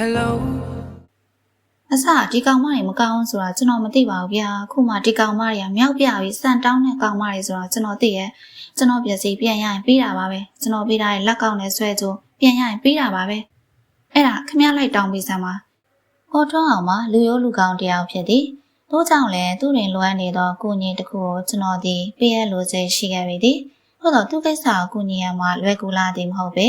Hello အစဒီကောင်မတွေမကောင်းဘူးဆိုတာကျွန်တော်မသိပါဘူးဗျာခုမှဒီကောင်မတွေကမြောက်ပြပြီးစံတောင်းတဲ့ကောင်မတွေဆိုတာကျွန်တော်သိရဲ့ကျွန်တော်ပြည်စီပြန်ရရင်ပြီးတာပါပဲကျွန်တော်ပြီးတာရဲ့လက်ကောက်နဲ့ဆွဲကြိုးပြန်ရရင်ပြီးတာပါပဲအဲ့ဒါခမရလိုက်တောင်းပြီးစမ်းပါဟောထွန်းအောင်မှာလူရိုးလူကောင်းတယောက်ဖြစ်သည်တို့ကြောင့်လည်းသူ့ရင်လွမ်းနေသောကုညင်တစ်ခုကိုကျွန်တော်ဒီပေးရလိုစေရှိခဲ့ပြီသည်ဟုတ်တော့သူကိစ္စကိုကုညင်ရမှာလွယ်ကူလာသည်မဟုတ်ပေ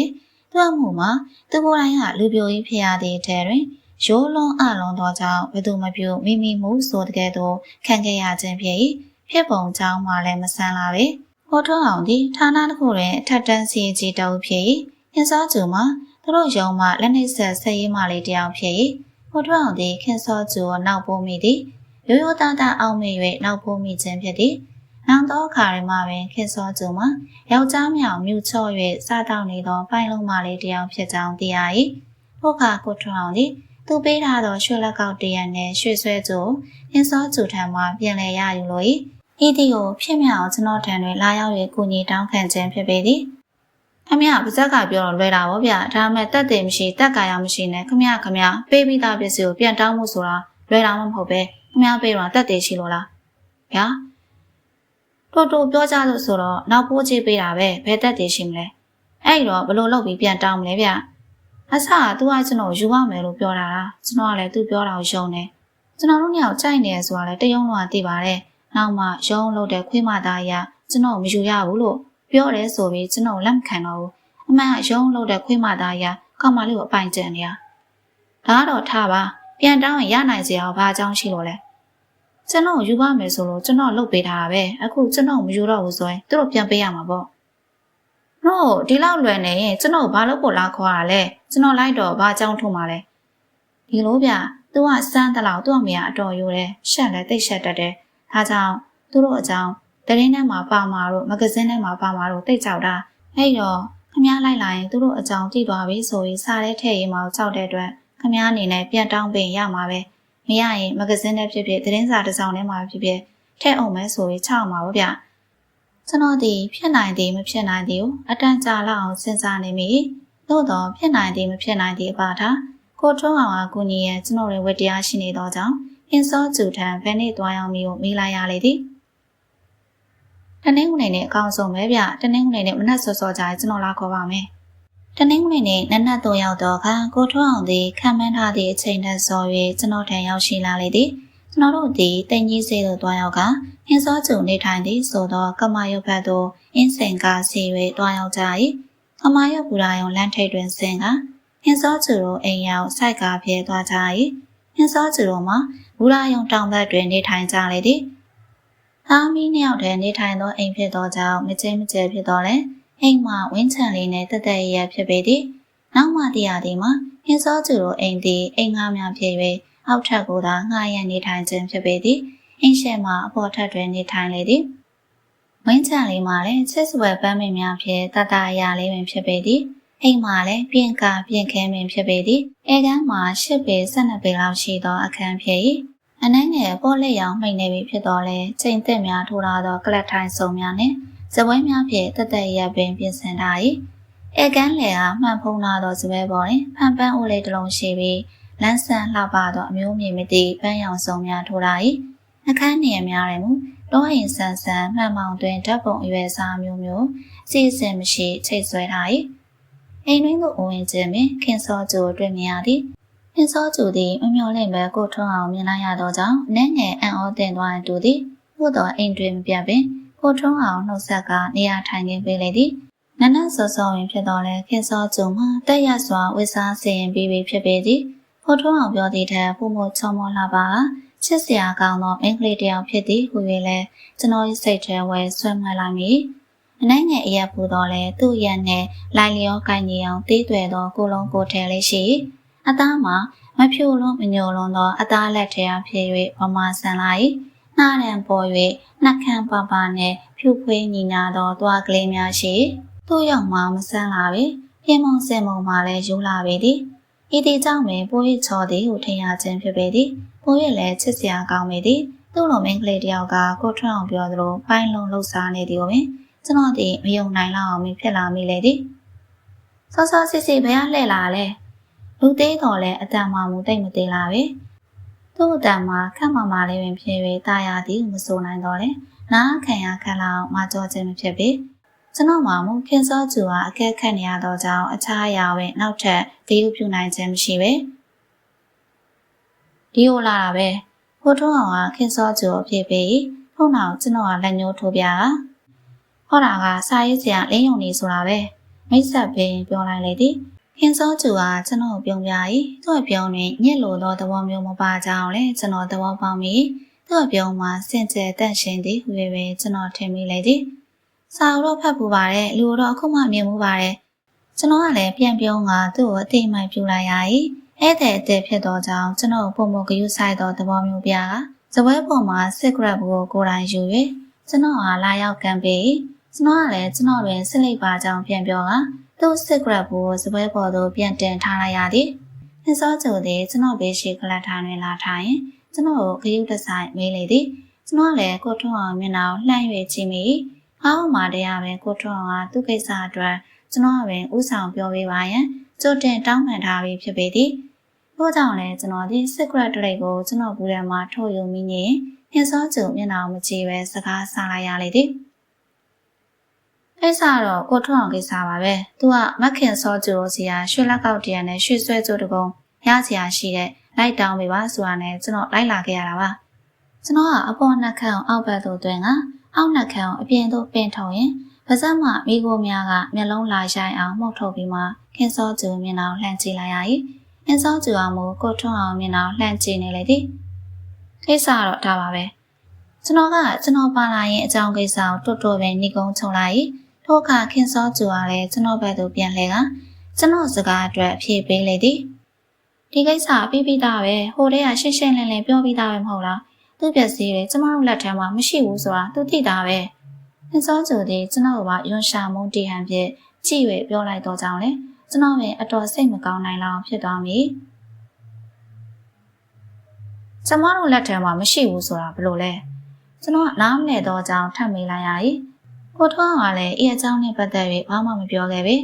သူ့အမှုမှာသူကိုယ်တိုင်ကလူပြိုကြီးဖြစ်ရသည့်အထက်တွင်ရိုးလွန်အလွန်သောကြောင့်ဘယ်သူမပြုမိမိမှုဆိုတကယ်တော့ခံခဲ့ရခြင်းဖြစ်၏ဖြစ်ပုံကြောင့်မှလည်းမဆန်းလာပေဟောထွန်းအောင်သည်ဌာနတစ်ခုတွင်အထက်တန်းစီကြီးတအုပ်ဖြစ်၏အင်းစောကျူမှာသူတို့ယုံမှလက်နှိပ်ဆက်ဆက်ရေးမှလေးတယောက်ဖြစ်၏ဟောထွန်းအောင်သည်ခင်စောကျူကိုနောက်ပိုးမိသည်ရိုးရိုးသားသားအောင်မေ၍နောက်ပိုးမိခြင်းဖြစ်သည် နောက်သောအခါတွေမှာပင်ခင်စောကျူမှာယောက်ျားမြောင်မြူချော့၍စားတောက်နေသောပိုင်လုံးမလေးတယောက်ဖြစ်ကြောင်းသိရ၏ဟုတ်ကကိုထွန်းအောင်သည်သူပေးထားသောရွှေလက်ကောက်တရံနဲ့ရွှေဆွဲကြိုအင်းစောကျူထံမှပြန်လည်ရယူလို့ဤဤသည်ကိုဖြစ်မြောက်ကျွန်တော်ထံတွင်လာရောက်၍ကုညီတောင်းခံခြင်းဖြစ်ပေသည်ခမရပါဇက်ကပြောတော့လွယ်တာဗောဗျဒါပေမဲ့တက်တယ်မရှိတက်ကာရမရှိနဲ့ခမရခမရပေးပြီးသားပစ္စည်းကိုပြန်တောင်းမှုဆိုတာလွယ်တာမှမဟုတ်ပဲခမရပေးတော့တက်တယ်ရှိလို့လားဗျာ တိုးတိုးပြောကြလို့ဆိုတော့နောက်ပိုးချေးပေးတာပဲဘယ်တက်တယ်ရှိမလဲအဲ့တော့ဘလို့လုပ်ပြီးပြန်တောင်းမလဲဗျအဆက तू ကကျွန်တော်ယူရမယ်လို့ပြောတာလားကျွန်တော်ကလည်း तू ပြောတာကိုယုံတယ်ကျွန်တော်တို့ညောင်ကြိုက်နေရဆိုတာလည်းတယုံလုံးကသိပါတယ်နောက်မှယုံလို့တဲ့ခွေးမသားရကျွန်တော်မယူရဘူးလို့ပြောတယ်ဆိုပြီးကျွန်တော်လက်မခံတော့ဘူးအမှန်ကယုံလို့တဲ့ခွေးမသားရကောင်မလေးကိုအပိုင်ကျန်နေရဒါကတော့ထားပါပြန်တောင်းရင်ရနိုင်စရာဘာအကြောင်းရှိလို့လဲ ကျွန်တော်ယူပါမယ်ဆိုလို့ကျွန်တော်လုပ်ပေးထားတာပဲအခုကျွန်တော်မယူတော့ဘူးဆိုရင်သူတို့ပြန်ပေးရမှာပေါ့။နော်ဒီလောက်လွယ်နေရင်ကျွန်တော်ဘာလို့ကိုလာခေါ်ရလဲ။ကျွန်တော်လိုက်တော့ဘာအကြောင်းထုံမှာလဲ။ဒီလိုဗျ။ तू ကစမ်းတလောက်သူ့အမေကအတော်ရိုးတယ်။ရှက်လည်းတိတ်ရှက်တတ်တယ်။ဒါကြောင့်သူတို့အကြောင်းတရင်ထဲမှာပါမာတို့မဂဇင်းထဲမှာပါမာတို့တိတ်ကြောက်တာ။အဲ့တော့ခမားလိုက်လာရင်သူတို့အကြောင်းသိသွားပြီဆိုရင်စားတဲ့ထည့်ရင်မှကြောက်တဲ့အတွက်ခမားအနေနဲ့ပြန်တောင်းပင်ရမှာပဲ။ မရရင်မဂဇင်းထဲဖြစ်ဖြစ်သတင်းစာတစ်စောင်ထဲမှာဖြစ်ဖြစ်ထည့်အောင်မဲဆိုရင်ချောက်မှာပေါ့ဗျ။ကျွန်တော်ဒီဖြစ်နိုင်သည်မဖြစ်နိုင်သည်ကိုအတန်ကြာလောက်အောင်စဉ်းစားနေမိသို့တော့ဖြစ်နိုင်သည်မဖြစ်နိုင်သည်အပါထားကိုထွန်းအောင်ကကုညီရဲ့ကျွန်တော်ရဲ့ဝတ္တရားရှိနေသောကြောင့်အင်းစောကျူထံဘယ်နေ့သွားရောက်မည်ကိုမေးလိုက်ရလေသည်တနင်္ဂနွေနေ့အကောင်းဆုံးပဲဗျတနင်္ဂနွေနေ့မနက်စောစောကြာရင်ကျွန်တော်လာခေါ်ပါမယ် တနင်္ဂနွေနေ့နက်နက်သို့ရောက်တော့အခါကိုထွန်းအောင်သည်ခံမှန်းထားသည့်အချိန်ထက်စော၍ကျွန်တော်ထံရောက်ရှိလာလေသည်ကျွန်တော်တို့သည်တင်ကြီးစေသို့သွားရောက်ကဟင်းစောကျုံနေထိုင်သည့်ဆိုသောကမာရုပ်ဘက်သို့အင်းစင်ကားစီ၍တွားရောက်ကြ၏ကမာရုပ်ဘူရာယုံလမ်းထိပ်တွင်ဆင်ကဟင်းစောကျုံတို့အိမ်ရောက်စိုက်ကားပြဲသွားကြ၏ဟင်းစောကျုံတို့မှာဘူရာယုံတောင်ဘက်တွင်နေထိုင်ကြလေသည်သားမီးနှစ်ယောက်တည်းနေထိုင်သောအိမ်ဖြစ်သောကြောင့်မချင်းမကျဲဖြစ်တော်လဲ အိမ်မှာဝင်းချန်လေးနဲ့တက်တက်ရရဖြစ်ပေသည်နောက်မှတရားသည်မှာဟင်းစောကျုံတို့အိမ်သည်အိမ်ငါးများဖြစ်၍အောက်ထပ်ကိုသာငှားရန်နေထိုင်ခြင်းဖြစ်ပေသည်အင်းရှဲမှာအပေါ်ထပ်တွင်နေထိုင်လေသည်ဝင်းချလေးမှာလည်းချစ်စွယ်ပန်းမင်များဖြင့်တတအရာလေးပင်ဖြစ်ပေသည်အိမ်မှာလည်းပြင်ကာပြင်ခဲပင်ဖြစ်ပေသည်အဲကန်းမှာရှစ်ပေ၁၂ပေလောက်ရှိသောအခန်းဖြစ်၏အနှမ်းငယ်ပေါ်လက်ရောင်မှိန်နေပြီဖြစ်တော့လဲချိန်သက်များထိုးလာသောကလတ်ထိုင်စုံများနှင့် ဇပွဲများဖြင့်တသက်ရပင်ပြင်ဆင်ထား၏အဲကန်းလေအားမှန်ဖုံးလာသောဇပွဲပေါ်တွင်ဖန်ပန်းအိုးလေးတစ်လုံးရှိပြီးလန်းဆန်းလှပသောအမျိုးမြင်မသိပန်းရောင်စုံများထိုးလာ၏အခန်းနေရာများတွင်မူတောဟင်ဆန်းဆန်းမှန်မောင်တွင်ဓာတ်ပုံအရွယ်စားမျိုးမျိုးစီစဉ်မရှိချိတ်ဆွဲထား၏အိမ်တွင်သို့ဝင်ခြင်းပင်ခင်စောကျိုတွေ့မြင်ရသည်ခင်စောကျိုသည်မမျော်လင့်ပဲကိုထွန်းအောင်မြင်လိုက်ရသောကြောင့်နည်းငယ်အံ့ဩတင်သွားတူသည်သို့တော်အိမ်တွင်မပြတ်ပင် ကိုထွန်းအောင်နှုတ်ဆက်ကနေရာထိုင်ခင်းပေးလေသည်နနစောစောဝင်ဖြစ်တော်လဲခင်စောကျုံမှတက်ရစွာဝိစားစီရင်ပြီးပြီဖြစ်ပေသည်ကိုထွန်းအောင်ပြောသည့်ထက်ပုံမချုံမောလာပါချစ်စရာကောင်းသောအင်္ဂလိပ်တယောက်ဖြစ်သည်ဟူ၍လဲကျွန်တော်၏စိတ်ထဲဝဲဆွဲမှတ်လိုက်မိအနိုင်ငယ်အရက်ပူတော့လဲသူ့ရန်နဲ့လိုက်လျောကိုင်းကြီးအောင်တေးသွဲသောကိုလုံးကိုထဲလေးရှိအသားမှာမဖြိုလုံးမညိုလုံးသောအသားလက်ထဲအဖြစ်၍ဗမာဆန်လိုက် နှားရန်ပေါ်၍နှက်ခမ်းပပနဲ့ဖြူခွေးညီညာသောသွားကလေးများရှိသူ့ရောက်မှမဆန်းလာပြီပြင်မုံစင်မုံမှလည်းယူလာပြီသည်ဤသည်ကြောင့်ပင်ပိုးရချော်သည်ဟုထင်ရခြင်းဖြစ်ပေသည်ပိုးရလည်းချစ်စရာကောင်းပေသည်သူ့လိုမိန်းကလေးတယောက်ကကိုထွန်းအောင်ပြောသလိုပိုင်းလုံးလှုပ်ရှားနေသည်ကိုပင်ကျွန်တော်ဒီမယုံနိုင်လောက်အောင်ဖြစ်လာမိလေသည်စောစောစစ်စစ်ဘယ်ကလှည့်လာလဲလူသေးတော်လဲအတန်မှမူတိတ်မသေးလာပဲ သူ့အတန်မှာခက်မှမှလေးပင်ဖြစ်၍တာယာသည်မဆိုနိုင်တော့လဲနားခံရခက်လောက်မကြောခြင်းမဖြစ်ပေကျွန်တော်မှမူခင်စောကျူဟာအကဲခတ်နေရတော့ကြောင့်အခြားအရာဝင်နောက်ထပ်ဂရုပြုနိုင်ခြင်းမရှိပဲဒီလိုလာတာပဲဖိုးထုံးအောင်ကခင်စောကျူအဖြစ်ပြီးထုံနောက်ကျွန်တော်ကလက်ညှိုးထိုးပြတာဟောတာကစာရေးစရာလင်းယုံနေဆိုတာပဲမိတ်ဆက်ပင်ပြောလိုက်လေသည် ခင်စောကျူကကျွန်တော်ပြုံးပြ၏သူ့အပြုံးတွင်ညစ်လိုသောသဘောမျိုးမပါကြအောင်လဲကျွန်တော်သဘောပေါက်မိသူ့အပြုံးမှာစင်ကြယ်တန့်ရှင်းသည်ဟူ၍ပဲကျွန်တော်ထင်မိလေသည်စာအုပ်တော့ဖတ်ပူပါတယ်လူတော့အခုမှမြင်မှုပါတယ်ကျွန်တော်ကလည်းပြန်ပြုံးကသူ့ကိုအသိမှန်ပြူလိုက်ရ၏အဲ့တဲ့အစ်ဖြစ်သောကြောင့်ကျွန်တော်ပုံမကယူဆိုင်သောသဘောမျိုးပြကဇပွဲပေါ်မှာစစ်ဂရက်ကိုကိုယ်တိုင်ယူ၍ကျွန်တော်ဟာလာရောက်ကံပေးကျွန်တော်ကလည်းကျွန်တော်တွင်စစ်လိုက်ပါကြောင်းပြန်ပြောက သူ့စစ်ဂရက်ကိုဇပွဲပေါ်သို့ပြန်တင်ထားလိုက်ရသည်။နှစောကျိုသည်ကျွန်တော်ဘေးရှိကလတ်ထားတွင်လာထားရင်ကျွန်တော်ကိုဂရုတဆိုင်မေးလေသည်။ကျွန်တော်လည်းကိုထွန်းအောင်မျက်နှာကိုလှမ်း၍ကြည့်မိ။အားမှတရားပဲကိုထွန်းအောင်ကသူ့ကိစ္စအတွက်ကျွန်တော်ပင်ဥဆောင်ပြောပေးပါရန်ကြိုတင်တောင်းပန်ထားပြီးဖြစ်ပေသည်။ထို့ကြောင့်လည်းကျွန်တော်ဒီစစ်ဂရက်တရိတ်ကိုကျွန်တော်ဘူးထဲမှာထုတ်ယူမိနေနှစောကျိုမျက်နှာကိုမကြည့်ပဲစကားဆလိုက်ရလေသည်။ ကိစ္စတော့ကိုထွန်းအောင်ကိစ္စပါပဲ။ तू ကမက်ခင်စောကျိုစီယာရွှေလက်ကောက်တရံနဲ့ရွှေဆွဲကျိုးတကုံရစီယာရှိတဲ့လိုက်တောင်းပေးပါဆိုတာနဲ့ကျွန်တော်လိုက်လာခဲ့ရတာပါ။ကျွန်တော်ကအပေါ်နှက်ခန့်အောက်ဘက်သို့တွင်ကအောက်နှက်ခန့်အပြင်သို့ပင်ထုံရင်ပါဇက်မှမိโกများကမျက်လုံးလာရိုက်အောင်မှုတ်ထုတ်ပြီးမှခင်စောကျိုမျက်နှာလှမ်းကြည့်လိုက်ရ၏။ခင်စောကျိုအောင်မူကိုထွန်းအောင်မျက်နှာလှမ်းကြည့်နေလေသည်။ကိစ္စတော့ဒါပါပဲ။ကျွန်တော်ကကျွန်တော်ပါလာရင်အကြောင်းကိစ္စကိုတွတ်တွတ်ပဲညီကုန်းချုံလိုက်၏ ထို့အခါခင်စောကျူကလည်းကျွန်တော်ဘက်သို့ပြန်လှည့်ကကျွန်တော်စကားအတွက်အဖြေပေးလေသည်ဒီကိစ္စပြီးပြီးသားပဲဟိုတည်းကရှင်းရှင်းလင်းလင်းပြောပြီးသားပဲမဟုတ်လားသူ့ပစ္စည်းတွေကျမတို့လက်ထဲမှာမရှိဘူးဆိုတာသူသိတာပဲခင်စောကျူသည်ကျွန်တော်ကယွန်ရှာမုန်းတီဟန်ဖြင့်ကြည့်၍ပြောလိုက်တော့ကြောင်းလေကျွန်တော်ပင်အတော်စိတ်မကောင်းနိုင်လောက်ဖြစ်သွားပြီကျမတို့လက်ထဲမှာမရှိဘူးဆိုတာဘယ်လိုလဲကျွန်တော်ကနားမလည်တော့ကြောင်းထပ်မေးလိုက်ရ၏ ကိုထွန်းကလည်းအေးအကြောင်းနဲ့ပတ်သက်ပြီးဘာမှမပြောခဲ့ပဲ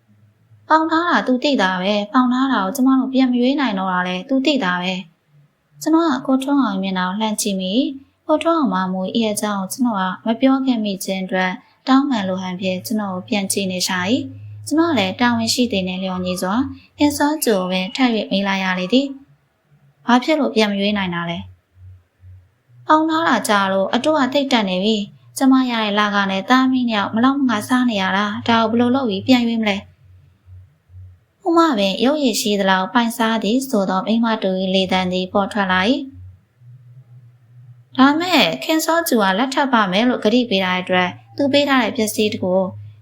။ပေါင်ထားတာသူသိတာပဲ။ပေါင်ထားတာကိုကျမတို့ပြန်မရွေးနိုင်တော့တာလေသူသိတာပဲ။ကျွန်တော်ကကိုထွန်းအောင်မျက်နှာကိုလှမ်းကြည့်မိ။ကိုထွန်းအောင်မမူအေးအကြောင်းကိုကျွန်တော်ကမပြောခဲ့မိခြင်းအတွက်တောင်းပန်လိုဟန်ဖြင့်ကျွန်တော်ကိုပြန်ကြည့်နေရှာ၏။ကျွန်တော်လည်းတာဝန်ရှိတဲ့နေလျော်ညီစွာအင်းစောကြိုပဲထပ်၍မေးလိုက်ရလေသည်။ဘာဖြစ်လို့ပြန်မရွေးနိုင်တာလဲ။ပေါင်ထားတာကြာလို့အတူကတိတ်တက်နေပြီ။ ကျမရတဲ့လာကနဲ့သားမင်းယောက်မလောက်မငါစားနေရတာဒါကိုဘယ်လိုလုပ်ပြီးပြန်ရွေးမလဲ။ဟိုမှပင်ရုပ်ရည်ရှိသလောက်ပိုင်စားသည်ဆိုတော့မိမတူကြီးလေတန်းသည်ပေါ်ထွက်လာ၏။ဒါမဲ့ခင်စောကျူကလက်ထပ်ပါမယ်လို့ဂတိပေးတဲ့အတွက်သူပေးထားတဲ့ပစ္စည်းတကူ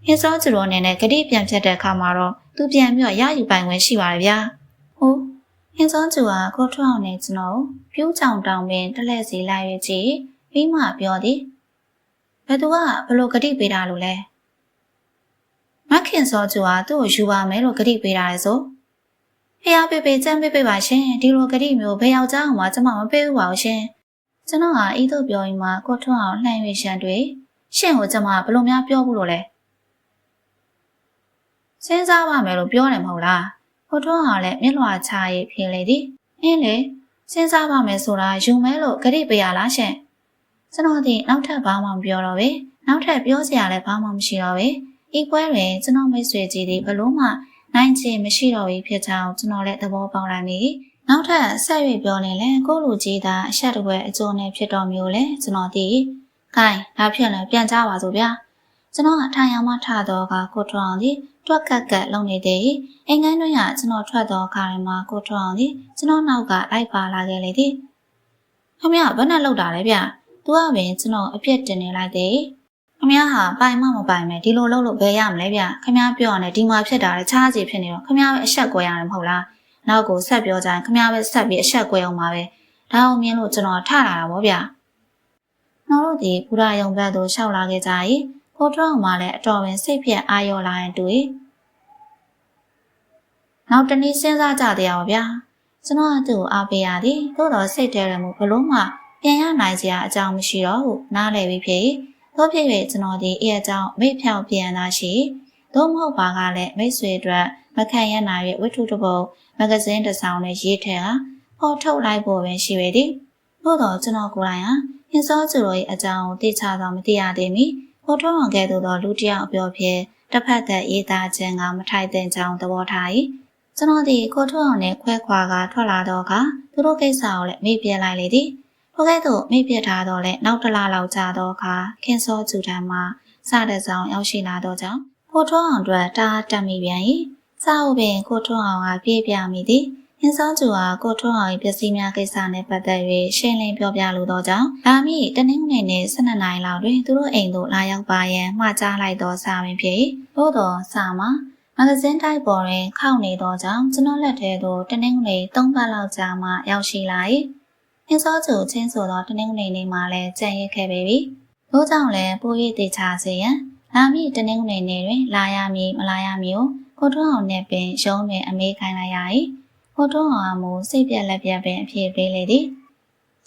ခင်စောကျူရောအနေနဲ့ဂတိပြန်ဖြတ်တဲ့အခါမှာတော့သူပြန်ပြီးရယူပိုင်ခွင့်ရှိပါတယ်ဗျာ။ဟုတ်ဟင်းစောကျူကကိုထွန်းအောင်နဲ့ကျွန်တော်ပြူးချောင်တောင်ပင်တလဲစီလိုက်ရကြည့်ပြီးမှပြောသည် ဘယ်သူကဘလို့ဂတိပေးတာလို့လဲမခင်စောကျူဟာသူ့ကိုယူပါမယ်လို့ဂတိပေးတာလေဆိုဖះပေးပေးကြမ်းပေးပေးပါရှင်ဒီလိုဂတိမျိုးဘယ်ယောက်ျားမှကျွန်မမပေးဘူးပါဘူးရှင်ကျွန်တော်ဟာဤသို့ပြောရင်မှကိုထွန်းအောင်လှမ်း၍ရှန်တွေရှင်ကိုကျွန်မဘလို့များပြောဘူးလို့လဲစဉ်းစားပါမယ်လို့ပြောတယ်မဟုတ်လားကိုထွန်းဟာလည်းမျက်လွှာချရေးဖြေလေသည်အင်းလေစဉ်းစားပါမယ်ဆိုတာယူမဲလို့ဂတိပေးရလားရှင် ကျွန်တော်ဒီနောက်ထပ်ဘာမှမပြောတော့ပဲနောက်ထပ်ပြောစရာလည်းဘာမှမရှိတော့ပဲဤပွဲတွင်ကျွန်တော်မိတ်ဆွေကြီးတွေဘလို့မှနိုင်ချင်မရှိတော့ဘူးဖြစ်ကြောင်းကျွန်တော်လည်းသဘောပေါက်လာပြီနောက်ထပ်ဆက်၍ပြောနေလဲကိုလူကြီးသာအဆက်တပွဲအကျိုးနဲ့ဖြစ်တော်မျိုးလဲကျွန်တော်ဒီခိုင်းဒါဖြစ်လဲပြန်ကြပါစို့ဗျာကျွန်တော်ကထိုင်ရမှထတော့ကကိုထွန်းအောင်ကြီးတွက်ကက်ကက်လုံနေတဲ့အိမ်ငန်းတွင်ကကျွန်တော်ထွက်တော့ခါရင်မှာကိုထွန်းအောင်ကြီးကျွန်တော်နောက်ကလိုက်ပါလာခဲ့လေသည်ခမရဘယ်နဲ့လောက်တာလဲဗျာ သူကပင်ကျွန်တော်အပြစ်တင်နေလိုက်တယ်ခမရဟာပိုင်မမပိုင်မဲ့ဒီလိုလုပ်လို့ဘယ်ရမလဲဗျခမရပြောရတယ်ဒီမှာဖြစ်တာလေချားစီဖြစ်နေတော့ခမရပဲအဆက်ကွဲရတယ်မဟုတ်လားနောက်ကိုဆက်ပြောကြရင်ခမရပဲဆက်ပြီးအဆက်ကွဲအောင်ပါပဲဒါအောင်မြင်လို့ကျွန်တော်ထလာတာဗောဗျာနောက်တော့ဒီပူရာယုံဘက်သို့ရှောက်လာခဲ့ကြရင်ကိုတော်အောင်မှလည်းအတော်ပင်စိတ်ဖြက်အာရုံလာရင်တွေ့နောက်တနေ့စဉ်းစားကြတယ်ရောဗျာကျွန်တော်ကသူ့ကိုအားပေးရသည်သို့တော့စိတ်ထဲရမှုဘလို့မှ ပြန်ရနိုင်စရာအကြောင်းမရှိတော့ဟုနားလည်ပြီးဖြစ်သို့ဖြစ်၍ကျွန်တော်ဒီအဲ့အကြောင်းမိဖြောင်ပြန်လာရှိသို့မဟုတ်ပါကလည်းမိတ်ဆွေအတွက်မခံရနိုင်၍ဝိထုတပုတ်မဂဇင်းတစ်စောင်နဲ့ရေးထည့်ဟာပေါ်ထုတ်လိုက်ဖို့ပဲရှိပေသည်။သို့တော့ကျွန်တော်ကိုယ်တိုင်ဟာဟင်စောကျူတို့ရဲ့အကြောင်းကိုသိချသောမသိရသေးမီပေါ်ထုတ်အောင်ကဲ့သို့သောလူတစ်ယောက်အပြောဖြင့်တစ်ဖက်သက်ရေးသားခြင်းကမထိုက်တဲ့ကြောင်းသဘောထား၏။ကျွန်တော်ဒီကိုထုတ်အောင်နဲ့ခွဲခွာကထွက်လာတော့ကသူတို့ကိစ္စကိုလည်းမေ့ပြလိုက်လေသည်။ ထို့ကဲ့သို့မေ့ပြထားတော့လဲနောက်တစ်လလောက်ကြာတော့အခါခင်စောကျူတန်းမှာစတဲ့ဆောင်ရောက်ရှိလာတော့ကြောင့်ကိုထွန်းအောင်အတွက်တားတက်မိပြန်၏စာအုပ်ပင်ကိုထွန်းအောင်ကပြေးပြမိသည်ဟင်းဆောင်ကျူဟာကိုထွန်းအောင်၏ပစ္စည်းများကိစ္စနှင့်ပတ်သက်၍ရှင်းလင်းပြောပြလိုသောကြောင့်လာမည့်တနင်္ဂနွေနေ့12နာရီလောက်တွင်သူတို့အိမ်သို့လာရောက်ပါရန်မှာကြားလိုက်သောစာပင်ဖြစ်၏သို့သောစာမှာမဂဇင်းတိုက်ပေါ်တွင်ခောက်နေသောကြောင့်ကျွန်တော်လက်ထဲသို့တနင်္ဂနွေ3ပတ်လောက်ကြာမှရောက်ရှိလာ၏ ဟင်းစောကျူချင်းဆိုသောတနင်္ဂနွေနေ့မှာလည်းကြံ့ရခဲ့ပေပြီ။သို့ကြောင့်လည်းပို၍တေချာစေရန်လာမည့်တနင်္ဂနွေနေ့တွင်လာရမည်မလာရမည်ကိုကိုထွန်းအောင်နဲ့ပင်ရုံးပင်အမေးခိုင်းလိုက်ရ၏ကိုထွန်းအောင်မူစိတ်ပြက်လက်ပြက်ပင်အဖြစ်ပေးလေသည်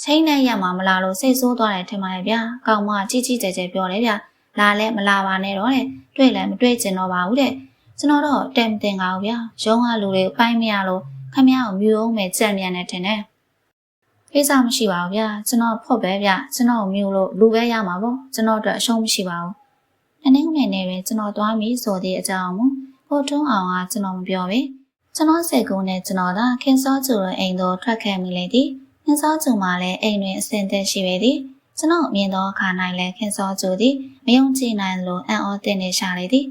ချိန်နဲ့ရမှာမလာလို့စိတ်ဆိုးသွားတယ်ထင်ပါရဲ့ဗျာကောင်မကြီးကြီးကျယ်ကျယ်ပြောတယ်ဗျာလာလဲမလာပါနဲ့တော့တဲ့တွေ့လည်းမတွေ့ကျင်တော့ပါဘူးတဲ့ကျွန်တော်တော့တဲမတင်ကောင်းဗျာရုံးကလူတွေပိုင်းမရလို့ခမရကိုမြူအောင်မဲ့ကြံ့မြန်နေတယ်နဲ့ ကိစ္စမရှိပါဘူးဗျာကျွန်တော်ဖော့ပဲဗျာကျွန်တော်မြူလို့လူပဲရမှာပေါ့ကျွန်တော်အတွက်အရှုံးမရှိပါဘူးအနည်းငယ်နဲ့ပဲကျွန်တော်သွားပြီဆိုတဲ့အကြောင်းမို့ကိုထုံးအောင်ကကျွန်တော်မပြောပဲကျွန်တော်စိတ်ကူးနဲ့ကျွန်တော်သာခင်စောကျူရဲ့အိမ်သို့ထွက်ခဲ့မိလေသည်ခင်စောကျူမှလည်းအိမ်တွင်အဆင်သင့်ရှိပေသည်ကျွန်တော်မြင်သောအခါ၌လည်းခင်စောကျူသည်မယုံကြည်နိုင်လို့အံ့ဩသင့်နေရှာလေသည်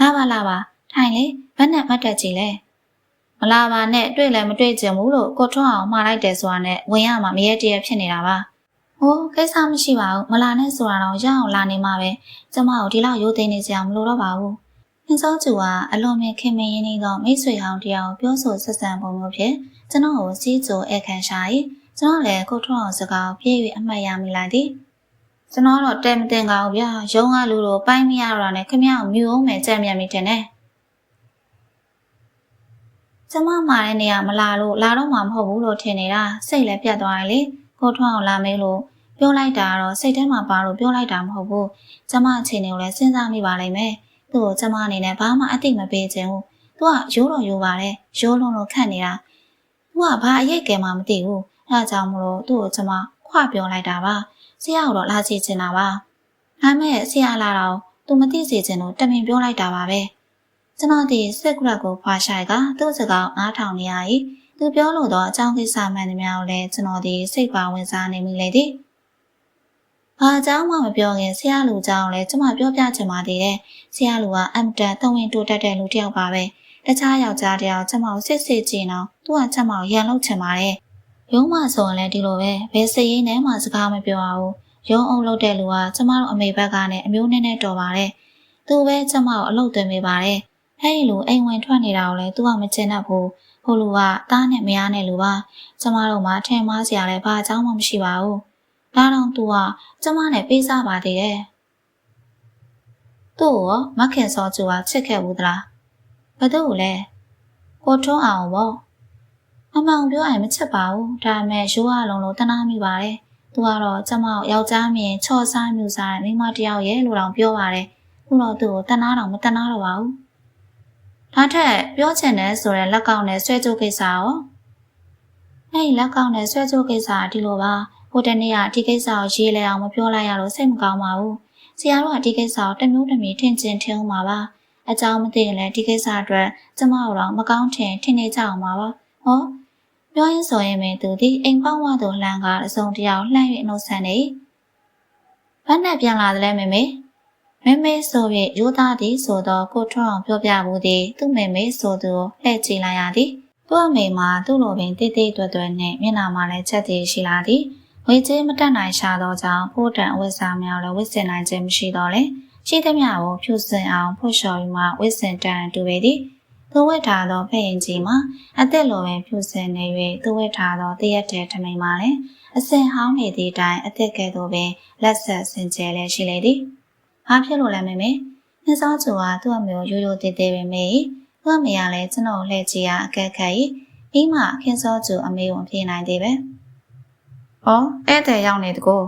လာပါလာပါထိုင်လေဘယ်နဲ့မတ်တက်ကြည့်လဲ မလာပါနဲ့တွေ့လည်းမတွေ့ကြဘူးလို့ကိုထွန်းအောင်မှားလိုက်တယ်ဆိုတာနဲ့ဝင်ရမှာမရဲတရဖြစ်နေတာပါဟိုကိစ္စမရှိပါဘူးမလာနဲ့ဆိုတာတော့ရအောင်လာနေမှာပဲကျမကိုဒီလောက်ရိုးသိနေကြမလို့တော့ပါဘူးဟင်းစောကျူကအလွန်မြခင်မင်းရင်းနေသောမိတ်ဆွေဟောင်းတယောက်ပြောဆိုဆက်ဆံပုံမျိုးဖြင့်ကျွန်တော်ကိုစီးကြိုအခန့်ရှာ၏ကျွန်တော်လည်းကိုထွန်းအောင်စကားပြည့်၍အမှတ်ရမိလိုက်သည်ကျွန်တော်တော့တဲမတင်ကောင်းဗျာရုံးကလူတို့ပိုင်းမရတော့နဲ့ခမရမြူအောင်မယ်ကြံ့မြန်မိတယ်နဲ့ ကျမမှာတဲ့နေရာမလာလို့လာတော့မှမဟုတ်ဘူးလို့ထင်နေတာစိတ်လည်းပြတ်သွားတယ်လေကိုထွန်းအောင်လာမေးလို့ပြောလိုက်တာတော့စိတ်ထဲမှာပါလို့ပြောလိုက်တာမဟုတ်ဘူးကျမအချိန်ကိုလည်းစဉ်းစားမိပါလိမ့်မယ်သူ့ကိုကျမအနေနဲ့ဘာမှအသိမပေးချင်ဘူးသူကရိုးတော့ရိုးပါတယ်ရိုးလုံးလုံးခန့်နေတာသူကဘာအရေးကဲမှမသိဘူးအဲဒါကြောင့်မလို့သူ့ကိုကျမခွပြောလိုက်တာပါဆရာကတော့လာကြည့်ချင်တာပါဒါမဲ့ဆရာလာတော့သူမသိစေချင်လို့တမင်ပြောလိုက်တာပါပဲ ကျွန်တော်ဒီစက်ရက်ကိုဖွာရှိုက်ကသူ့စကားနားထောင်နေရ၏သူပြောလို့တော့အကြောင်းကိစ္စမှန်သမျှကိုလည်းကျွန်တော်ဒီစိတ်ပါဝင်စားနေမိလေသည်ဘာအကြောင်းမှမပြောခင်ဆရာလူကြောင်းလည်းကျမပြောပြချင်ပါသေးတယ်ဆရာလူကအမ်တန်သုံးဝင်တိုးတက်တဲ့လူတစ်ယောက်ပါပဲတခြားယောက်ျားတယောက်ကျမကိုစစ်စစ်ကြည့်တော့သူကကျမကိုရန်လုပ်ချင်ပါတယ်ရုံးမဆိုရင်လည်းဒီလိုပဲဘယ်စရင်းနဲ့မှစကားမပြောအောင်ရုံးအောင်လုပ်တဲ့လူကကျမတို့အမေဘက်ကနဲ့အမျိုးနဲ့နဲ့တော်ပါတယ်သူပဲကျမကိုအလုပ်သွင်းပေးပါတယ် အဲဒီလိုအိမ်ဝင်ထွက်နေတာကိုလည်းသူကမချင်တတ်ဘူးဟိုလူကသားနဲ့မယားနဲ့လူပါကျမတို့မှထင်မှားစရာလည်းဘာအကြောင်းမှမရှိပါဘူးဒါတော့သူကကျမနဲ့ပေးစားပါသေးတယ်သူ့ကိုမခင်စောကျူကချစ်ခဲ့ဘူးသလားဘသူ့ကိုလဲကိုထွန်းအောင်ပေါ့အမောင်ပြောရင်မချစ်ပါဘူးဒါပေမဲ့ရိုးအလုံးလုံးတနာမိပါတယ်သူကတော့ကျမကိုယောက်ျားမြင်ချော့စားမြူစားတဲ့မိမတယောက်ရဲ့လို့တောင်ပြောပါတယ်ခုတော့သူ့ကိုတနာတော့မတနာတော့ပါဘူး ဒါထက်ပြောချင်တယ်ဆိုရင်လက်ကောက်နဲ့ဆွဲကြိုးကိစ္စရောအဲ့ဒီလက်ကောက်နဲ့ဆွဲကြိုးကိစ္စကဒီလိုပါဟိုတနေ့ကဒီကိစ္စကိုရေးလဲအောင်မပြောလိုက်ရလို့စိတ်မကောင်းပါဘူးဆရာတို့ကဒီကိစ္စကိုတမျိုးတမီထင်ကျင်ထင်အောင်ပါပါအကြောင်းမသိရင်လည်းဒီကိစ္စအတွက်ကျမတို့တော့မကောင်းထင်ထင်နေကြအောင်ပါပါဟောပြောရင်ဆိုရင်မင်းသူဒီအိမ်ပေါင်းဝသူလှန်ကအစုံတယောက်လှမ်း၍အနှုတ်ဆက်နေဘယ်နဲ့ပြန်လာသလဲမေမေ မေမေဆို၍ရိုးသားသည်ဆိုတော့ကိုထွန်းအောင်ပြောပြမှုသည် သူ့မေမေဆိုသူလှည့်ကြည့်လိုက်ရသည်သူ့အမေမှာသူ့လိုပင်တိတ်တိတ်တွယ်တွယ်နဲ့မျက်နှာမှာလည်းချက်သေးရှိလာသည်ဝေကျေးမတက်နိုင်ရှာသောကြောင့်ဖို့တန်အဝတ်စားများလည်းဝတ်ဆင်နိုင်ခြင်းမရှိတော့လေရှိသမျှကိုဖြူစင်အောင်ဖို့လျှော်ယူမှဝတ်ဆင်တန်တူပေသည်သူဝတ်ထားသောဖရင်ကြီးမှာအသက်လိုပင်ဖြူစင်နေ၍သူဝတ်ထားသောတရက်တဲ့ထမိန်မှာလည်းအစင်ဟောင်းနေသည့်တိုင်အသက်ကဲ့သို့ပင်လက်ဆက်ဆင်ကျဲလည်းရှိလေသည်။ ဘာဖြစ်လို့လဲမေမေ။နှစောကျူကသူ့အမျိုးရိုးရိုးတည်တည်ပဲမေ။သူ့အမေကလည်းကျွန်တော်လှည့်ကြည့်ရအကက်ခတ်၏။ပြီးမှခင်စောကျူအမေကိုပြေးနိုင်သေးပဲ။။အော်ဧည့်သည်ရောက်နေတကို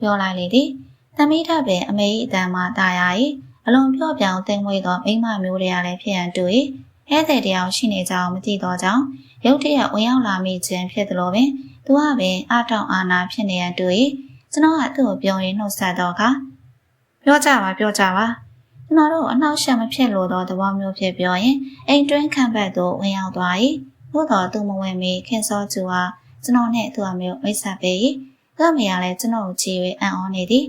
ပြောလိုက်လေသည်။သမီးထပ်ပင်အမေ၏အတန်မှတာယာ၏အလွန်ပြော့ပြောင်သိမ်မွေ့သောမိမမျိုးတွေကလည်းဖြစ်ရန်တူ၏။အဧည့်သည်တယောက်ရှိနေကြောင်းမသိတော့ကြောင်းရုတ်တရက်ဝင်ရောက်လာမိခြင်းဖြစ်သလိုပင်သူကပင်အထောင်အာနာဖြစ်နေရန်တွေ့ကျွန်တော်ကသူ့ကိုပြောရင်နှုတ်ဆက်တော့ခါ ပြောကြပါပြောကြပါကျွန်တော်တို့အနှောက်အယှက်မဖြစ်လို့တော့သဘောမျိုးဖြစ်ပြောရင်အိမ်တွင်းခံဘက်သို့ဝင်ရောက်သွား၏သို့တော်သူမဝင်မီခင်စောကျူဟာကျွန်တော်နဲ့သူ့အမျိုးမိတ်ဆက်ပေ၏သူ့အမေကလည်းကျွန်တော်ကိုကြည့်၍အံ့ဩနေသည်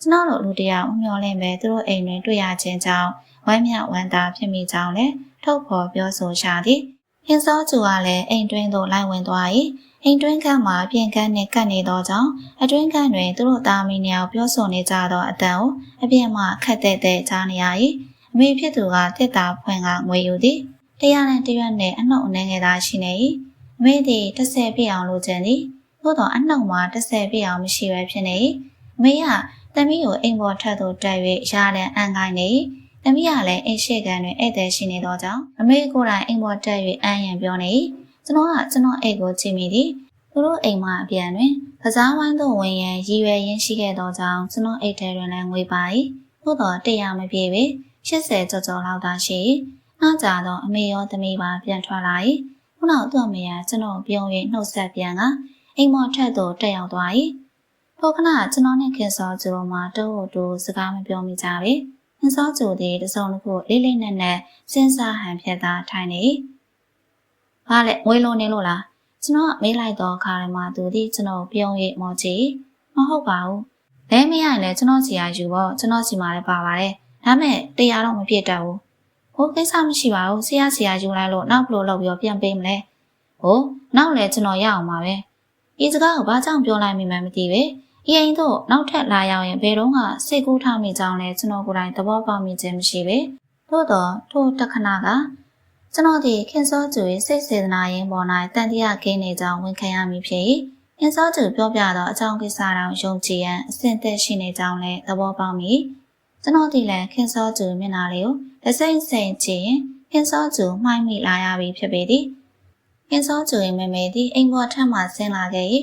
ကျွန်တော်တို့လူတယောက်မမျော်လင့်ပဲသူတို့အိမ်တွင်တွေ့ရခြင်းကြောင့်ဝမ်းမြောက်ဝမ်းသာဖြစ်မိကြောင်းလည်းထုတ်ဖော်ပြောဆိုရှာသည်ဟင်းစောကျူကလည်းအိမ်တွင်းသို့လိုက်ဝင်သွား၏ အိမ်တွင်းကမ်းမှာပြင်ကန်းနဲ့ကပ်နေသောကြောင့်အတွင်းကန်းတွင်သူတို့သားမီးနှစ်ယောက်ပြောဆိုနေကြသောအတန်ကိုအပြည့်မှခက်တဲ့တဲ့ကြားနေရ၏အမေဖြစ်သူကတစ်တာဖွင့်ကငွေယူသည်တရားနဲ့တရွက်နဲ့အနှုတ်အနေငယ်သာရှိနေ၏အမေသည်တစ်ဆယ်ပြည့်အောင်လိုချင်သည်သို့တော့အနှုတ်မှာတစ်ဆယ်ပြည့်အောင်မရှိဘဲဖြစ်နေ၏အမေကသမီးကိုအိမ်ပေါ်ထပ်သို့တက်၍ရာလန်အန်ခိုင်းနေ၏။သမီးကလည်းအိမ်ရှိကန်တွင်ဧည့်သည်ရှိနေသောကြောင့်အမေကိုယ်တိုင်အိမ်ပေါ်တက်၍အန်ရန်ပြောနေ၏။ ကျွန်တော်ကကျွန်တော်အိတ်ကိုကြည့်မိသည်။သူတို့အိမ်မှာအပြန်တွင်ကစားဝိုင်းသို့ဝင်ရန်ရည်ရွယ်ရင်းရှိခဲ့သောကြောင့်ကျွန်တော်အိတ်ထဲတွင်လည်းငွေပါ၏။သို့တော်တရားမပြေပေ80ကျော်ကျော်လောက်သာရှိ၏။နောက်ကြတော့အမေရောသမီးပါပြန်ထွက်လာ၏။ခုနောက်သူ့အမေကကျွန်တော်ပြုံး၍နှုတ်ဆက်ပြန်ကအိမ်မော်ထက်သို့တက်ရောက်သွား၏။ထိုခဏကျွန်တော်နဲ့ခင်စောကျိုးမှာတိုးတိုးစကားမပြောမိကြပေ။နှစောကျိုသည်တစုံတစ်ခုလေးလေးနက်နက်စဉ်းစားဟန်ဖြတ်သားထိုင်နေ။ ဘာလဲငွေလုံးနေလို့လားကျွန်တော်မေးလိုက်တော့ခါရမှာသူသည်ကျွန်တော်ပြုံးရိပ်မော်ကြည့်မဟုတ်ပါဘူး။လဲမရရင်လည်းကျွန်တော်စီယာယူပေါ့ကျွန်တော်စီမှာလည်းပါပါတယ်။ဒါမဲ့တရားတော့မပြည့်တတ်ဘူး။ဟိုကိစ္စမရှိပါဘူး။ဆရာဆရာယူလိုက်လို့နောက်ဘလို့လောက်ပြီးပြန်ပေးမလဲ။ဟိုနောက်လည်းကျွန်တော်ရအောင်ပါပဲ။ဒီစကားကိုဘာကြောင့်ပြောလိုက်မိမှမသိပဲ။။အိမ်တို့နောက်ထပ်လာရောက်ရင်ဘယ်တော့မှစိတ်ကူးထားမိကြောင်းလဲကျွန်တော်ကိုယ်တိုင်သဘောပေါက်မိခြင်းမရှိပဲ။သို့တော့ထိုတခဏက ကျွန်တော်ဒီခင်စောကျူရဲ့စိတ်စေတနာရင်းပေါ်၌တန်တရားခင်းနေကြောင်းဝန်ခံရမိဖြစ်။ခင်စောကျူပြောပြသောအကြောင်းကိစ္စတောင်ယုံကြည်ရန်အဆင့်သက်ရှိနေကြောင်းလဲသဘောပေါက်မိ။ကျွန်တော်ဒီလည်းခင်စောကျူမျက်နှာလေးကိုတစ်စိမ့်စိမ့်ကြည့်ရင်ခင်စောကျူမှိုင်းမိလာရပြီဖြစ်ပေသည်။ခင်စောကျူရဲ့မမေသည်အိမ်ပေါ်ထပ်မှဆင်းလာခဲ့၏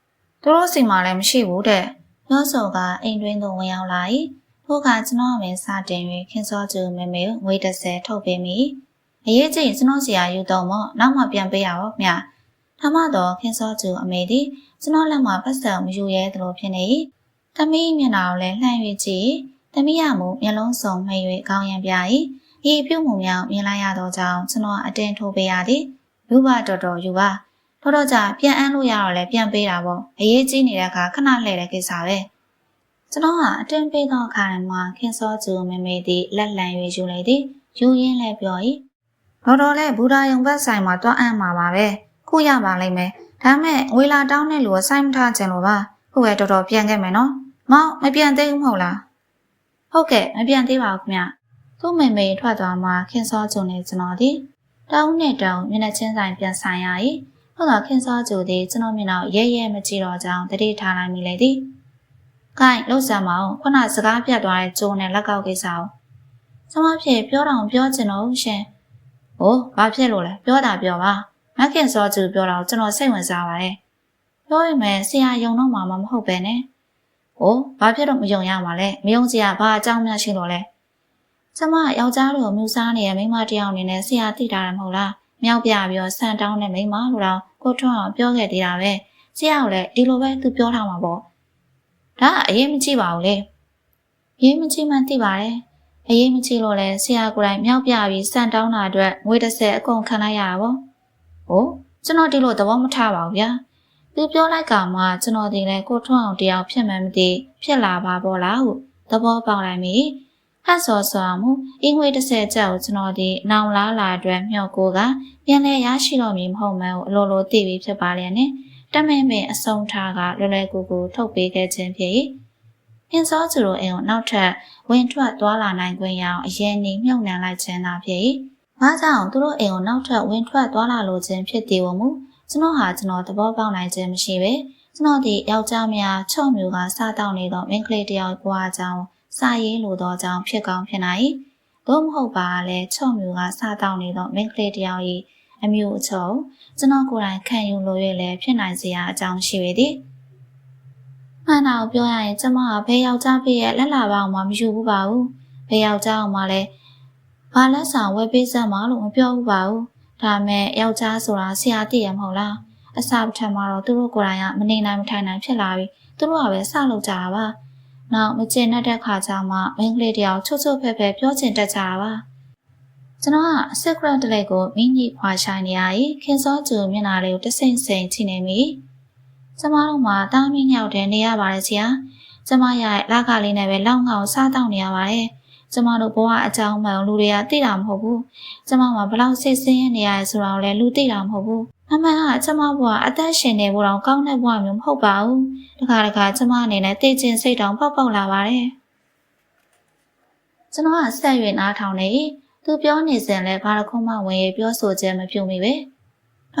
။သူတို့စီမှာလည်းမရှိဘူးတဲ့ပြောဆိုကအိမ်တွင်းသို့ဝင်ရောက်လာ၏ထို့ကကျွန်တော်အမေစတင်၍ခင်းစောကျူမေမေငွေ30ထုတ်ပေးမိ အရေးကြီးကျွန်တော်စီယာယူတော့မော့နောက်မှပြန်ပေးရပါမြထမတော့ခင်းစောကျူအမေသည်ကျွန်တော်လက်မှာပတ်စံမယူရဲသလိုဖြစ်နေ၏သမီးမျက်နှာကိုလည်းလှမ်း၍ကြည့်သမီးရမူမျက်လုံးစုံမှိတ်၍ကောင်းရန်ပြ၏ဤပြုတ်မှုများမြင်လိုက်ရသောကြောင့်ကျွန်တော်အတင်းထိုးပေးရသည်ယူပါတော်တော်ယူပါတော်တော်ကြာပြန်အမ်းလို့ရတော့လဲပြန်ပေးတာပေါ့အရေးကြီးနေတဲ့အခါခဏလှည့်တဲ့ကိစ္စပဲကျွန်တော်ကအတင်းပေးသောအခါမှာခင်စောကျူမမေသည်လက်လံ၍ယူလိုက်သည်ယူရင်းလည်းပြော၏ တော်တော်လဲဘူဒါယုံဘက်ဆိုင်မှာတွားအံ့မှာပါပဲခုရပါလိမ့်မယ်ဒါမဲ့ငွေလာတောင်းတဲ့လူကစိုက်မထားခြင်းလို့ပါခုပဲတော်တော်ပြန်ခဲ့မယ်နော်မောင်မပြန်သေးဘူးမဟုတ်လားဟုတ်ကဲ့မပြန်သေးပါဘူးခင်ဗျသူ့မေမေထွက်သွားမှခင်စောကျုံနဲ့ကျွန်တော်ဒီတောင်းနဲ့တောင်းမျက်နှာချင်းဆိုင်ပြန်ဆိုင်ရ၏ဟုတ်လားခင်စားကြိုသည်ကျွန်တော်မျက်နှာရဲရဲမကြည့်တော့ကြောင်းတတိထားလိုက်မိလေသည်။ခိုင်လှုပ်ဆံမအောင်ခုနစကားပြတ်သွားတဲ့ကျိုးနဲ့လက်ကောက်ကိစ္စကိုကျွန်မဖြစ်ပြောတော့ပြောချင်တော့ရှင်။ ဟိုဘာဖြစ်လို့လဲပြောတာပြောပါ။မခင်စောကြိုပြောတော့ကျွန်တော်စိတ်ဝင်စားပါတယ်။ပြောရင်မယ်ဆရာယုံတော့မှာမဟုတ်ပဲနဲ့။ဟိုဘာဖြစ်တော့မယုံရမှာလဲမယုံစရာဘာအကြောင်းများရှိလို့လဲ။ကျမယောက်ျားတို့မျိုးစားနေတဲ့မိန်းမတယောက်အနေနဲ့ဆရာသိတာမဟုတ်လား။မြောက်ပြပြီးတော့ဆန်တောင်းတဲ့မိန်းမလို့တော့ကိုထွန်းအောင်ပြောခဲ့သေးတာပဲဆရာကလည်းဒီလိုပဲသူပြောထားမှာပေါ့ဒါအရေးမကြီးပါဘူးလေရေးမကြီးမှသိပါတယ် အရေးမကြီးလို့လဲဆရာကိုယ်တိုင်မြောက်ပြပြီးစံတောင်းတာအတွက်ငွေ30အကုန်ခံလိုက်ရတာပေါ့ဟိုကျွန်တော်ဒီလိုသဘောမထားပါဘူးဗျာသူပြောလိုက်ကမှကျွန်တော်ဒီလဲကိုထွန်းအောင်တရားဖြစ်မှန်းမသိဖြစ်လာပါပေါ့လားဟုသဘောပေါက်လိုက်မိဟတ်စောစောမှုအင်ငွေ30ကျပ်ကိုကျွန်တော်ဒီနောင်လားလာအတွက်မျှော်ကိုကပြန်လဲရရှိတော့မည်မဟုတ်မှန်းကိုအလိုလိုသိပြီးဖြစ်ပါလျက်နဲ့တမင်ပင်အဆုံးထားကလွယ်လွယ်ကူကူထုတ်ပေးခဲ့ခြင်းဖြစ်၏ အင်းစောသူတို့အိမ်ကိုနောက်ထပ်ဝင်ထွက်သွားလာနိုင်ခွင့်ရအောင်အရင်နေမြုပ်နှံလိုက်ခြင်းသာဖြစ်၏။ဘာကြောင့်သူတို့အိမ်ကိုနောက်ထပ်ဝင်ထွက်သွားလာလိုခြင်းဖြစ်သည်ဝမူကျွန်တော်ဟာကျွန်တော်သဘောပေါက်နိုင်ခြင်းမရှိပဲကျွန်တော်ဒီယောက်ျားများချော့မျိုးကစားတောင်းနေသောမိန်းကလေးတယောက်ဘွားကြောင့်စာရေးလိုသောကြောင့်ဖြစ်ကောင်းဖြစ်နိုင်၏သို့မဟုတ်ပါလဲချော့မျိုးကစားတောင်းနေသောမိန်းကလေးတယောက်၏အမျိုးအချုံကျွန်တော်ကိုယ်တိုင်ခံယူလို့ရလဲဖြစ်နိုင်စရာအကြောင်းရှိပေသည် မှန်တာကိုပြောရရင်ကျမကဘယ်ယောက်ျားဖြစ်ရဲ့လက်လာပေါင်းမှမယူဘူးပါဘူးဘယ်ယောက်ျားအောင်မှလည်းဘာလက်ဆောင်ဝယ်ပေးစမ်းမလို့မပြောဘူးပါဘူးဒါမဲ့ယောက်ျားဆိုတာဆရာသိရမဟုတ်လားအစပထမတော့သူတို့ကိုယ်တိုင်ကမနေနိုင်မထိုင်နိုင်ဖြစ်လာပြီသူတို့ကပဲစလုပ်ကြတာပါနောက်မကျင်တဲ့ခါကျမှမိန်းကလေးတယောက်ချွတ်ချွတ်ဖက်ဖက်ပြောချင်တတ်ကြတာပါကျွန်တော်က secret တလေးကိုမိညီခွာရှိုင်းနေရရင်ခင်စောကျူမျက်နှာလေးကိုတဆိမ့်ဆိမ့်ချိနေမိ ကျမတို့မှာတားမင်းညောက်တယ်နေရပါတယ်ဆရာကျမရဲ့လက်ကလေးနဲ့ပဲလောက်ငါကိုစားတောက်နေရပါတယ်ကျမတို့ဘဝအကြောင်းမှန်လူတွေကသိတာမဟုတ်ဘူးကျမမှာဘလောက်စိတ်ဆင်းရဲနေရတယ်ဆိုတာကိုလည်းလူသိတာမဟုတ်ဘူးအမှန်ကကျမဘဝအသက်ရှင်နေဖို့တော့ကောင်းတဲ့ဘဝမျိုးမဟုတ်ပါဘူးတခါတခါကျမအနေနဲ့သိချင်းစိတ်တောင်ပေါက်ပေါက်လာပါတယ်ကျွန်တော်ကဆက်ရွေနားထောင်နေသူပြောနေစဉ်လဲဘာတစ်ခုမှဝင်ရပြောဆိုခြင်းမပြုမိပဲ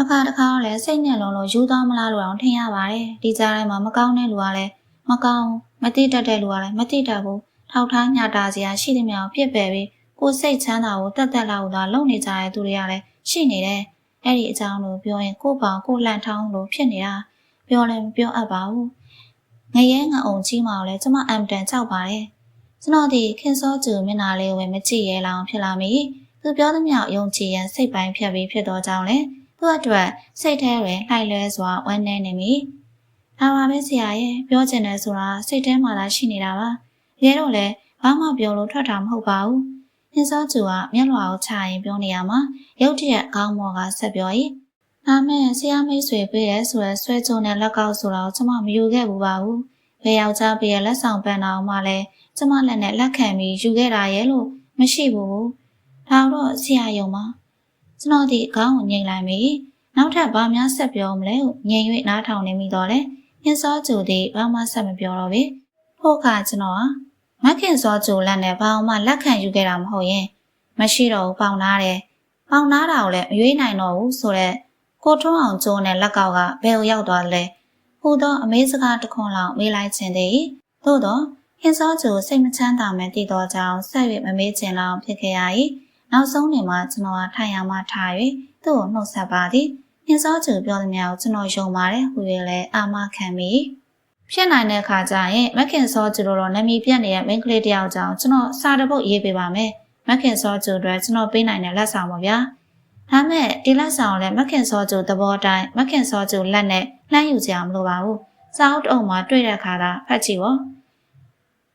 တခါတခါလည်းစိတ်နဲ့လုံးလုံးယူသွားမလားလို့အောင်ထင်ရပါတယ်ဒီကြားထဲမှာမကောင်းတဲ့လူကလည်းမကောင်းမသိတတ်တဲ့လူကလည်းမသိတတ်ဘူးထောက်ထားညတာစရာရှိသမျှကိုပြစ်ပယ်ပြီးကိုယ်စိတ်ချမ်းသာကိုတတ်တက်လာလို့သာလုပ်နေကြတဲ့သူတွေကလည်းရှိနေတယ်။အဲ့ဒီအကြောင်းလို့ပြောရင်ကိုယ့်ဘောင်ကိုယ်လှန်ထောင်းလို့ဖြစ်နေတာပြောလည်းမပြောအပ်ပါဘူး။ငရဲငအောင်ကြီးမအောင်လဲကျမအမ်တန်ကြောက်ပါတယ်။ကျွန်တော်ဒီခင်စောကျူမျက်နှာလေးကိုပဲမကြည့်ရဲလောင်ဖြစ်လာမိ။သူပြောသမျှယုံကြည်ရန်စိတ်ပိုင်းဖြတ်ပြီးဖြစ်တော့ကြောင်းလဲ သူ့အတွက်စိတ်ထဲတွင်လှိုက်လဲစွာဝမ်းနည်းနေမိ။ဒါပါပဲဆရာရဲ့ပြောချင်တယ်ဆိုတာစိတ်ထဲမှာသာရှိနေတာပါ။ရဲတော့လည်းဘာမှပြောလို့ထွက်တာမဟုတ်ပါဘူး။ဟင်းစောကျူကမျက်လွှာကိုချရင်ပြောနေရမှာရုတ်တရက်ခေါင်းမော်ကဆက်ပြောရင်ဒါမဲ့ဆရာမိတ်ဆွေပေးရဲဆိုရဆွဲကြုံတဲ့လက်ကောက်ဆိုတော့ကျမမယူခဲ့ဘူးပါဘူး။ဘယ်ယောက်ျားပေးရလက်ဆောင်ပန်းတော်မှလည်းကျမလက်နဲ့လက်ခံပြီးယူခဲ့တာရဲ့လို့မရှိဘူး။ဒါတော့ဆရာယုံမှာ ကျွန်တော်ဒီခေါင်းကိုငိမ့်လိုက်ပြီ။နောက်ထပ်ဘာများဆက်ပြောမလဲဟုငြိမ်၍နားထောင်နေမိတော့လေ။ဟင်းစောကျူသည်ဘာမှဆက်မပြောတော့ပြီ။ဖို့ကကျွန်တော်ဟာမခင်စောကျိုလက်နဲ့ဘာအောင်မှလက်ခံယူခဲ့တာမဟုတ်ရင်မရှိတော့ဘူးပေါင်နာတယ်ပေါင်နာတာကိုလည်းမရွေးနိုင်တော့ဘူးဆိုတော့ကိုထွန်းအောင်ကျိုးနဲ့လက်ကောက်ကဘယ်ကိုရောက်သွားလဲဟူသောအမေးစကားတစ်ခွန်းလောက်မေးလိုက်ခြင်းတည်းသို့တော့ဟင်းစောကျိုစိတ်မချမ်းသာမှတည်သောကြောင့်ဆက်၍မမေးခြင်းလောက်ဖြစ်ခဲ့ရ၏ နောက်ဆုံးနေမှာကျွန်တော်ကထိုင်ရမှထား၍သူ့ကိုနှုတ်ဆက်ပါသည်ဟင်းစောကျိုပြောသမျှကိုကျွန်တော်ယုံပါတယ်ဟူ၍လည်းအာမခံမိဖြစ်နိုင်တဲ့အခါကျရင်မခင်စောကျူတို့တော့နာမည်ပြတ်နေတဲ့မိန်းကလေးတယောက်ကြောင့်ကျွန်တော်စာတပုတ်ရေးပေးပါမယ်မခင်စောကျူအတွက်ကျွန်တော်ပေးနိုင်တဲ့လက်ဆောင်ပါဗျာဒါမဲ့ဒီလက်ဆောင်လည်းမခင်စောကျူသဘောတိုင်းမခင်စောကျူလက်နဲ့လှမ်းယူကြအောင်မလိုပါဘူးစာအုပ်တအုပ်မှာတွေ့တဲ့အခါသာဖတ်ကြည့်ပါ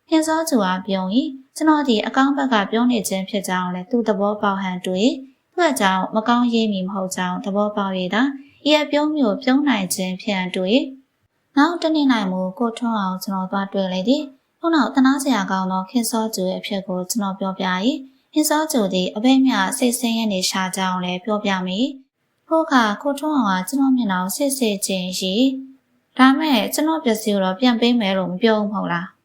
ခင်စောကျူကပြောရင်ကျွန်တော်ဒီအကောင့်ဘက်ကပြောနေခြင်းဖြစ်ကြောင်းလည်းသူ့သဘောပေါက်ဟန်တွေ့သူ့အကြောင်းမကောင်းရေးမိမဟုတ်ကြောင်းသဘောပေါက်ရတာဤအပြုံးမျိုးပြုံးနိုင်ခြင်းဖြစ်ဟန်တွေ့နောက်တနေ့နိုင်မူကိုထွန်းအောင်ကျွန်တော်သွားတွေ့လေသည်။ခုနောက်တနာစရာကောင်းသောခင်စောကျူရဲ့အဖြစ်ကိုကျွန်တော်ပြောပြ၏။ခင်စောကျူသည်အဘိမြစိတ်ဆင်းရဲနေရှာကြောင်းလည်းပြောပြမိ။ဖို့ကကိုထွန်းအောင်ကကျွန်တော်မျက်နှာကိုစစ်စစ်ချင်းရှိ။ဒါမဲ့ကျွန်တော်ပစ္စည်းကိုတော့ပြန်ပေးမယ်လို့မပြောဘူးမဟုတ်လား။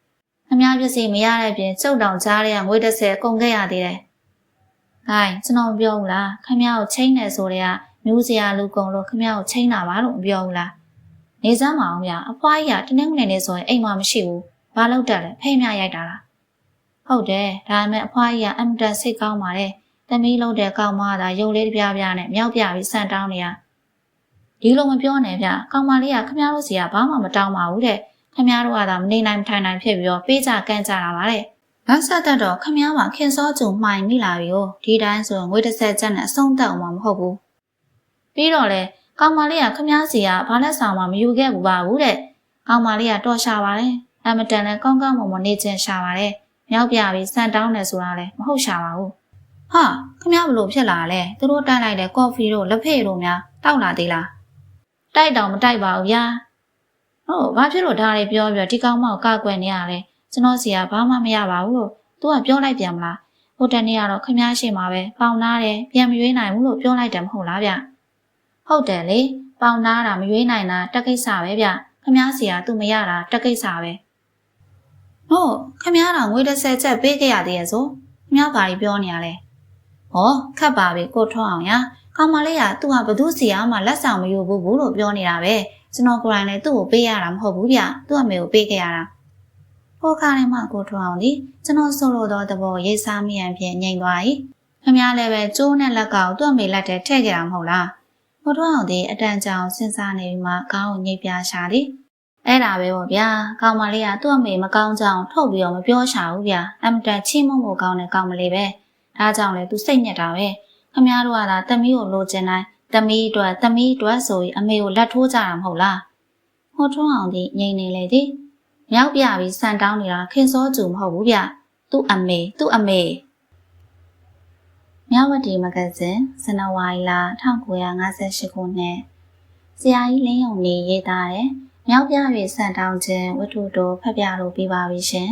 အများပစ္စည်းမရတဲ့ပြင်ကျုပ်တောင်ကြားရငွေတစ်ဆယ်ကုန်ခဲ့ရသေးတယ်။ဟိုင်းကျွန်တော်မပြောဘူးလား။ခမရကိုချိန်နေဆိုတဲ့ကမျိုးစရာလူကုန်လို့ခမရကိုချိန်တာပါလို့မပြောဘူးလား။နေစမ်းမအောင်ဗျအဖွားကြီးကတနင်္ဂနွေနေ့ဆိုရင်အိမ်မှာမရှိဘူးဘာလို့တက်လဲဖိမြရိုက်တာလားဟုတ်တယ်ဒါပေမဲ့အဖွားကြီးကအမ်တန်စိတ်ကောင်းပါတယ်တမီးလုံးတဲ့ကောင်းမသာရုပ်လေးတစ်ပြားပြားနဲ့မြောက်ပြပြီးစံတောင်းနေရဒီလိုမပြောနဲ့ဗျကောင်းမလေးကခမရတို့စီကဘာမှမတောင်းပါဘူးတဲ့ ခမရတို့ကသာမနေနိုင်မထိုင်နိုင်ဖြစ်ပြီးတော့ပေးကြကန့်ကြတာပါတဲ့နောက်ဆက်သက်တော့ခမရမှာခင်စောကြုံမှိုင်မိလာပြီကိုဒီတိုင်းဆိုရင်ငွေတစ်ဆက်ချက်နဲ့အဆုံးသတ်အောင်မဟုတ်ဘူးပြီးတော့လေကောင်မလေးကခမားစီကဘာလက်ဆောင်မှမယူခဲ့ဘူးပါဘူးတဲ့ကောင်မလေးကတော်ရှာပါတယ်အမတန်လည်းကောင်းကောင်းမွန်မွန်နေချင်းရှာပါတယ်မြောက်ပြပြီးစံတောင်းတယ်ဆိုတာလည်းမဟုတ်ရှာပါဘူးဟာခမားဘလို့ဖြစ်လာလဲသူတို့တိုက်လိုက်တဲ့ကော်ဖီတို့လက်ဖက်တို့များတောက်လာသေးလားတိုက်တောင်မတိုက်ပါဘူးဗျာ ဟုတ်ဘာဖြစ်လို့ဒါတွေပြောပြီးဒီကောင်မကိုကကွယ်နေရလဲကျွန်တော်စီကဘာမှမရပါဘူးလို့သူကပြောလိုက်ပြန်မလားဟိုတနေ့ကတော့ခမားရှိမှာပဲပေါင်နာတယ်ပြန်မရွေးနိုင်ဘူးလို့ပြောလိုက်တယ်မဟုတ်လားဗျဟုတ်တယ်လေပေါင်နာတာမရွေးနိုင်တာတက်ကိစ္စပဲဗျခမားစီကသူမရတာတက်ကိစ္စပဲဟုတ်ခမားတော်ငွေတစ်ဆယ်ချက်ပေးခဲ့ရသေးရဲ့ဆိုခမားဘာကြီးပြောနေရလဲဟောခတ်ပါပြီကိုထွန်းအောင်ရကောင်မလေးကသူ့ဟာဘသူစီအားမှလက်ဆောင်မယူဘူးဘူးလို့ပြောနေတာပဲ ကျွန်တော်ကိုယ်တိုင်လည်းသူ့ကိုပေးရတာမဟုတ်ဘူးဗျသူ့အမေကိုပေးခဲ့ရတာဟိုခါလေးမှကိုထွန်းအောင်ဒီကျွန်တော်ဆိုလိုသောသဘောရေးစားမိရန်ဖြင့်ငြိမ်သွား၏ခမားလည်းပဲကျိုးနဲ့လက်ကောက်သူ့အမေလက်ထဲထည့်ခဲ့တာမဟုတ်လားကိုထွန်းအောင်ဒီအတန်ကြောင်စဉ်းစားနေပြီးမှခေါင်းကိုညှိပြရှာသည်အဲ့ဒါပဲပေါ့ဗျာကောင်မလေးကသူ့အမေမကောင်းကြောင်ထုတ်ပြီးတော့မပြောရှာဘူးဗျာအမတန်ချင်းမုံမို့ကောင်းတဲ့ကောင်မလေးပဲဒါအဲဒါကြောင့်လေ तू စိတ်ညစ်တာပဲခမည်းတော်ကသာတမီးကိုလိုချင်တိုင်း တမီးအတွက်တမီးအတွက်ဆိုရင်အမေကိုလက်ထိုးကြတာမဟုတ်လားဟောထွန်းအောင်ဒီငိမ့်နေလေသည်မြောက်ပြပြီးစံတောင်းနေတာခင်စောကျူမဟုတ်ဘူးဗျသူ့အမေသူ့အမေမြဝတီမဂ္ဂဇင်းဇန်နဝါရီလ1958ခုနှစ်ဆရာကြီးလင်းယုံနေရေးသားတဲ့မြောက်ပြ၍စံတောင်းခြင်းဝတ္ထုတော်ဖတ်ပြလို့ပြပါပြီရှင်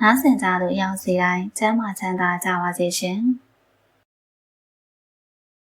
နားဆင်ကြသူအယောက်စီတိုင်းကျမ်းမာချမ်းသာကြပါစေရှင်။